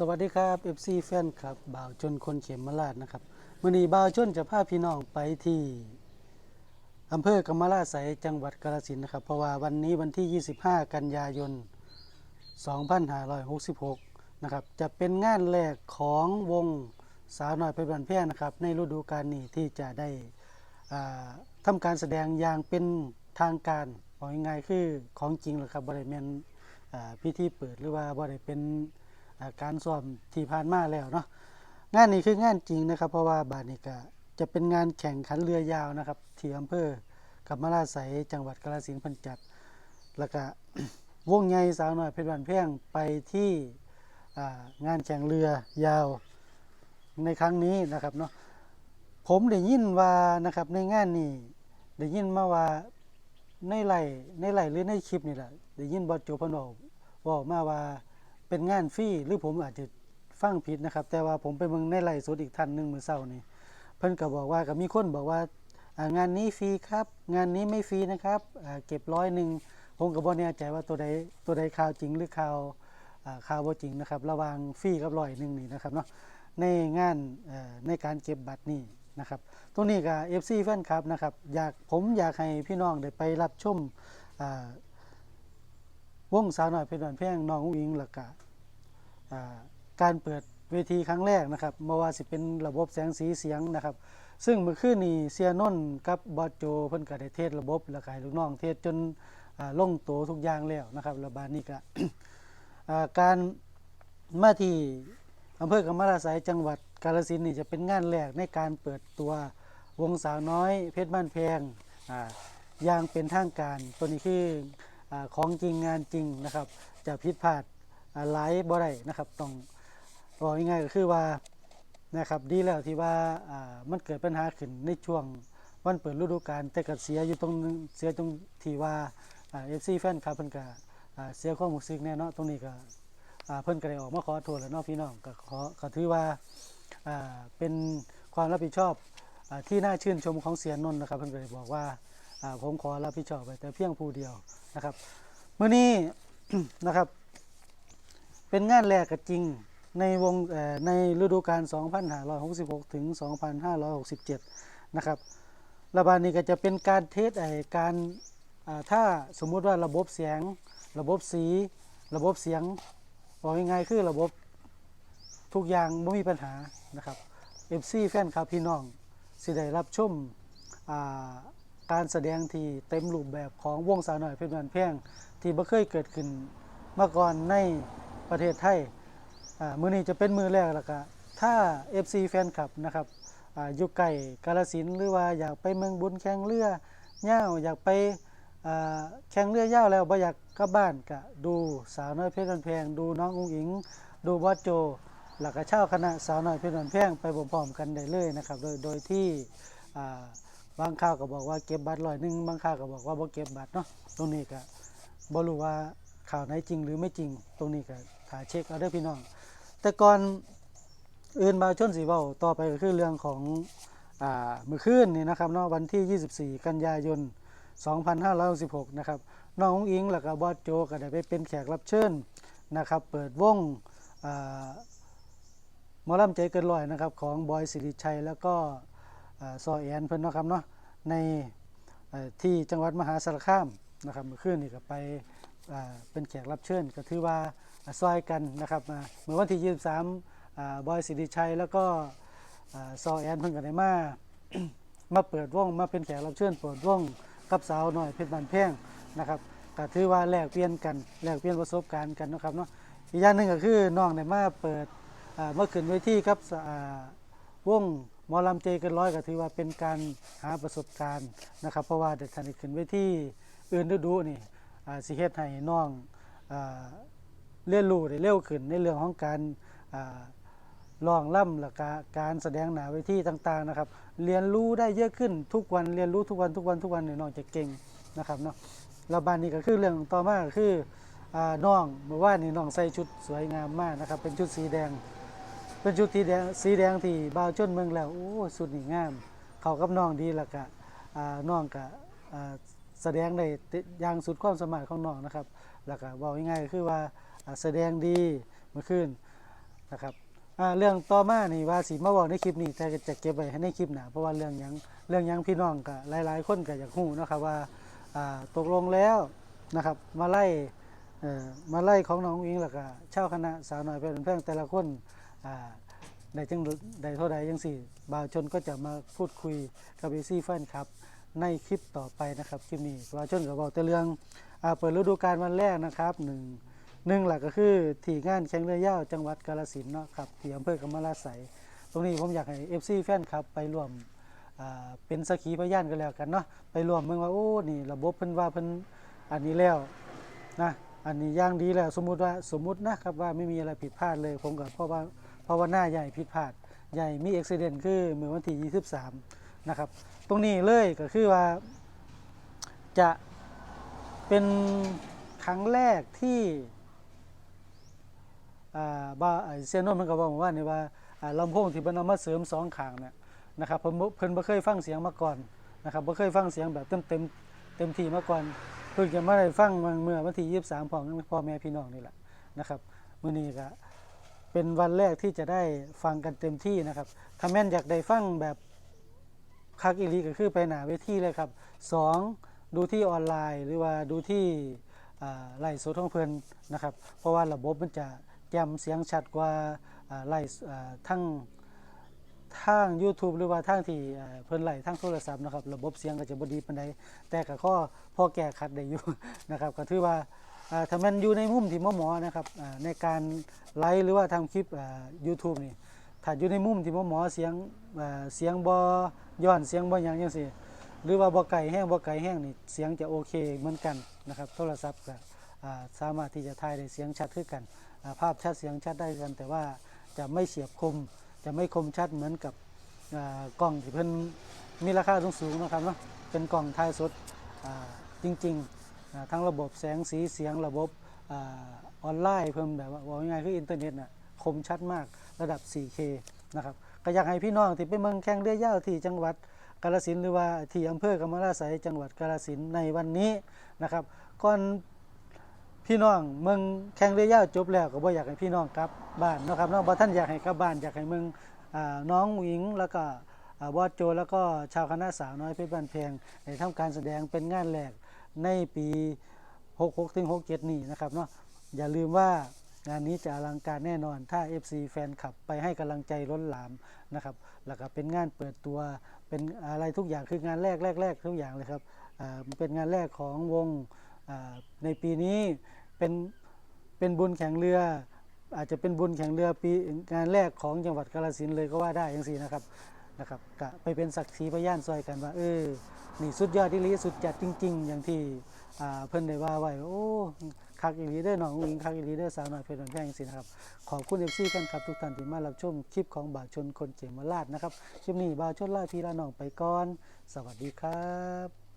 สวัสดีครับ FC แฟนครับบ่าวจนคนเขมมาลาดนะครับมื่อนี้บ่าวจนจะพาพี่น้องไปที่อำเภอกำมะลาไสยจังหวัดกาฬสินธุ์นะครับ เพราะว่าวันนี้วันที่ 25 กันยายน 2566 นะครับ จะเป็นงานแรกของวงสาวน่อยเพชรบันแพงนะครับ ในฤดูกาลนี้ที่จะได้อ่าทำการแสดงอย่างเป็นทางการบอกง่ายๆคือของจริงแหละครับบริเวณพิธีเปิดหรือว่าบริเป็น การซ้อมที่ผ่านมาแล้วเนาะงานนี้คืองานจริงนะครับ เพราะว่าบานี้ก็จะเป็นงานแข่งขันเรือยาวนะครับที่อำเภอกับมะลาไสยจังหวัดกาฬสินธุ์พันจัดแล้วก็วงใหญ่สาวน้อยเพชรบันแพงไปที่งานแข่งเรือยาวในครั้งนี้นะครับเนาะผมได้ยินว่านะครับในงานนี้ได้ยินมาว่าในไลฟ์ในไลฟ์หรือในคลิปนี่แหละได้ยินบอสโจพนบอกบอกมาว่า เป็นงานฟรีหรือผมอาจจะฟังผิดนะครับ แต่ว่าผมไปเมืองในไลฟ์สดอีกท่านหนึ่งเมื่อเช้านี้เพิ่นก็บอกว่าก็มีคนบอกว่างานนี้ฟรีครับ งานนี้ไม่ฟรีนะครับเก็บร้อยหนึ่งผมก็บ่แน่ใจว่าตัวใดตัวใดข่าวจริงหรือข่าวข่าวบ่จริงนะครับ ระหว่างฟรีกับร้อยหนึ่งนี่นะครับเนาะในงานในการเก็บบัตรนี่นะครับตรงนี้ก็ FC แฟนคลับนะครับอยากผมอยากให้พี่น้องได้ไปรับชมอ วงสาวน้อยเพชรบานแพงน้องอิงแล้วก็อ่าการเปิดเวทีครั้งแรกนะครับมาว่าสิเป็นระบบแสงสีเสียงนะครับ ซึ่งเมื่อคืนนี้เซียนนกับบอโจเพิ่นก็ได้เทศระบบแล้วก็ให้ลูกน้องเทศจนอ่าลงตัวทุกอย่างแล้วนะครับระบาดนี้ก็การมาที่อำเภอกำมะลาไสยจังหวัดกาฬสินนี่จะเป็นงานแรกในการเปิดตัววงสาวน้อยเพชรบ้านแพงออย่างเป็นทางการตัวนี้คือ ของจริงงานจริงนะครับ จะผิดพลาดหลายบ่ได้นะครับต้องบอกง่ายๆก็คือว่านะครับดีแล้วที่ว่ามันเกิดปัญหาขึ้นในช่วงวันเปิดฤดูกาลแต่ก็เสียอยู่ตรงเสียตรงที่ว่าเอฟซีแฟนคลับเพิ่นก็อ่าเสียความรู้สึกแน่เนาะตรงนี้ก็เพิ่นก็ได้ออกมาขอโทษแล้วเนาะพี่น้องก็ขอก็ถือว่าเป็นความรับผิดชอบอที่น่าชื่นชมของเสียนนท์นะครับเพิ่นก็ได้บอกว่า ผมขอรับผิดชอบไปแต่เพียงผู้เดียวนะครับเมื้อนี้นะครับ เป็นงานแรกก็จริงในวงในฤดูกาล 2566 ถึง 2567 นะครับระบาดนี้ก็จะเป็นการเทสไอการถ้าสมมุติว่าระบบเสียง ระบบสี ระบบเสียงบอกยังไงคือระบบทุกอย่างไม่มีปัญหานะครับเอฟซีแฟนคลับพี่น้องสิได้รับชมอ่า การแสดงที่เต็มรูปแบบของวงสาวหน่อยเพชรบันแพงที่บ่เคยเกิดขึ้นมาก่อนในประเทศไทยมือนี้จะเป็นมือแรกแล้วก็ถ้า FC แฟนคลับนะครับออยู่ไก่กาลสินหรือว่าอยากไปเมืองบุญแข่งเรือเย่าวอยากไปแข่งเรือย่าวแล้วบ่อยากกลับบ้านก็ดูสาวน้อยเพชรบันแพงดูน้องอุ้งอิง ดูบอสโจหลักเช่าคณะสาวน้อยเพชรบันแพงไปพร้อมๆกันได้เลยนะครับ โดยโดยที่ บางข่าวก็บอกว่าเก็บบัตรร้อยหนึ่งบางข่าวก็บอกว่าบ่เก็บบัตรเนาะตรงนี้ก็บ่รู้ว่าข่าวไหนจริงหรือไม่จริง ตรงนี้ก็ถ่าเช็คเอาเด้อพี่น้อง แต่ก่อนอื่นบาชนสีเบาต่อไปก็คือเรื่องของอ่ามือคืนนี่นะครับเนาะวันที่ 24 กันยายน 2566นะครับน้องอิงแล้วก็บอสโจก็ได้ไปเป็นแขกรับเชิญนะครับ เปิดวงอ่ามอลำใจเกินร้อยนะครับของบอยสิริชัยแล้วก็ ซอแอนเพิ่นเนาะครับเนาะในที่จังหวัดมหาสารคามนะครับเมื่อคืนนี่ก็ไปเป็นแขกรับเชิญก็ถือว่าซอยกันนะครับเมื่อวันที่ 23อ่าบอยสิริชัย แล้วก็ซอแอนเพิ่งกันได้มามาเปิดวงมาเป็นแขกรับเชิญเปิดวงกับสาวหน้อยเพชรบานแพงนะครับก็ถือว่าแลกเปลี่ยนกันแลกเปลี่ยนประสบการณ์กันนะครับเนาะอีกอย่างหนึ่งก็คือน้องได้มาเปิดเมื่อขึ้นเวทีครับสอ่าวง หมอลำเจเกันร้อยก็ถือว่าเป็นการหาประสบการณ์นะครับ เพราะว่าเด็กทันได้ขึ้นเวทีอื่นฤดูนี่อ่าสิเฮ็ดให้น้องอ่าเรียนรู้ได้เร็วขึ้นในเรื่องของการอ่าร้องล่ำและกาการแสดงหนาเวทีต่างๆนะครับ เรียนรู้ได้เยอะขึ้นทุกวันเรียนรู้ทุกวันทุกวันทุกวันเนี่ยน้องจะเก่งนะครับเนาะแล้วบานนี้ก็คือเรื่องต่อมาก็คืออ่าน้องเมื่อวานนี้น้องใส่ชุดสวยงามมากนะครับ เป็นชุดสีแดง เป็นชุดสีแดงสีแดงที่บ่าวจนเมืองแล้วโอ้สุดนี่งาม เขากับน้องดีล้วก็อ่าน้องก็อ่าแสดงได้อย่างสุดความสามารถของน้องนะครับแล้วก็บอกง่ายๆคือว่าแสดงดีเมื่อคืนนะครับเรื่องต่อมานี่ว่าสิมาบอกในคลิปนี้แต่ก็จะเก็บไว้ให้ในคลิปหนาเพราะว่าเรื่องยังเรื่องยังพี่น้องก็หลาย ๆ คนก็อยากรู้เนะครับว่าตกลงแล้วนะครับมาไล่มาไล่ของน้องอิงแล้วก็เช่าคณะสาวน้อยเป็นเพื่อนแต่ละคน ได้จังได้เท่าใดจังสี่บ่าวชนก็จะมาพูดคุยกับเอซี่แฟนครับ ในคลิปต่อไปนะครับคลิปนี้บ่าวชนก็บอกแต่เรื่องอเปิดฤดูกาลวันแรกนะครับหนึ่งหนึ่งหลักก็คือที่งานแข่งเรือยาวจังหวัดกาฬสินธุ์เนาะครับที่อำเภอกำมะลาไสยตรงนี้ผมอยากให้ FC แฟนครับไปร่วมเป็นสกีพยานกันแล้วกันเนาะไปร่วมเมืองว่าโอ้นี่ระบบเพิ่นว่าเพิ่นอันนี้แล้วนะอันนี้ย่างดีแล้วสมมุติว่าสมมุตินะครับว่าไม่มีอะไรผิดพลาดเลยผมกับพราะว่า เพราะว่าหน้าใหญ่ผิดพลาดใหญ่มีอุบิเหตุคือเมื่อวันที่23นะครับ ตรงนี้เลยก็คือว่า จะเป็นครั้งแรกที่อ่าบ่าเซยโนมันก็บอกว่านี่ว่าลำโพงที่เพิ่นเอามาเสริมสองขางเนี่ยนะครับเพิ่นบ่เพิ่นบ่เคยฟังเสียงมาก่อนนะครับบ่เคยฟังเสียงแบบเต็มเต็มเต็มที่มาก่อนเพิ่งจะมาได้ฟังเมื่อวันที่23ของพ่อแม่พี่น้องนี่แหละนะครับมื้อนี้ก็ เป็นวันแรกที่จะได้ฟังกันเต็มที่นะครับถ้าแม่นอยากได้ฟังแบบคักอีลีก็คือไปหนาเวทีเลยครับสองดูที่ออนไลน์หรือว่าดูที่ไลฟ์สดของเพิ่นนะครับ เพราะว่าระบบมันจะจ่มเสียงชัดกว่าไล่อ่าทั้งทาง YouTube หรือว่าทางที่เพิ่นไล่ทางโทรศัพท์นะครับ ระบบเสียงก็จะบดีปานใดแต่ก็ข้อพอแก้ขัดได้อยู่นะครับ ก็ถือว่า ถ้ามันอยู่ในมุมที่หมอหมอนะครับในการไลฟ์หรือว่าทำคลิปอ่า YouTube นี่ถ้าอยู่ในมุมที่หมอหมอเสียงเสียงบ่ย้อนเสียงบ่หยังจังซี่หรือว่าบ่ไกลแห้งบ่ไกลแห้งนี่เสียงจะโอเคเหมือนกันนะครับโทรศัพท์ก็สามารถที่จะถ่ายได้เสียงชัดคือกัน ภาพชัดเสียงชัดได้กัน แต่ว่าจะไม่เฉียบคม จะไม่คมชัดเหมือนกับกล้องที่เพิ่นมีราคาสูงๆนะครับเนาะเป็นกล้องถ่ายสดจริง ๆ ทั้งระบบแสงสีเสียงระบบออนไลน์เพิ่มแบบว่าง่ายคืออินเทอร์เน็ตน่ะคมชัดมากระดับ 4K นะครับก็อยากให้พี่น้องที่ไปเมืองแข่งเรือยาวที่จังหวัดกาฬสินหรือว่าที่อำเภอกำมะลาไสยจังหวัดกาฬสินในวันนี้นะครับก่อนพี่น้องเมืองแข่งเรือยาวจบแล้วก็บ่อยากให้พี่น้องกลับบ้านนะครับเนาะบ่ท่านอยากให้กลับบ้านอยากให้เมืองน้องหญิงแล้วก็บอสโจแล้วก็ชาวคณะสาวน้อยเพชรบ้านแพงได้ทำการแสดงเป็นงานแรก ในปี 66ถึง67 นี่นะครับเนาะอย่าลืมว่างานนี้จะอลังการแน่นอน ถ้า FC แฟนคลับไปให้กำลังใจล้นหลามนะครับแล้วก็เป็นงานเปิดตัวเป็นอะไรทุกอย่างคืองานแรกแรกแรกทุกอย่างเลยครับเป็นงานแรกของวงในปีนี้เป็นเป็นบุญแข่งเรือ อาจจะเป็นบุญแข่งเรือปีงานแรกของจังหวัดกาฬสินธุ์เลยก็ว่าได้ยังสี่นะครับ นะครับกะไปเป็นศักดิ์ศรีพยานซอยกันว่าเออนี่สุดยอดที่ลีสุดจัดจริง ๆ อย่างที่อ่าเพิ่นได้ว่าไว้โอ้คักอีหลีเด้อน้องอุ้งอิงคักอีหลีเด้อสาวน้อยเพชรบ้านแพงสินะครับขอบคุณเอฟซีกันครับทุกท่านที่มารับชมคลิปของบ่าวชนคนเจมมาลาดนะครับคลิปนี้บ่าวชนลาพีลาน้องไปก่อน สวัสดีครับ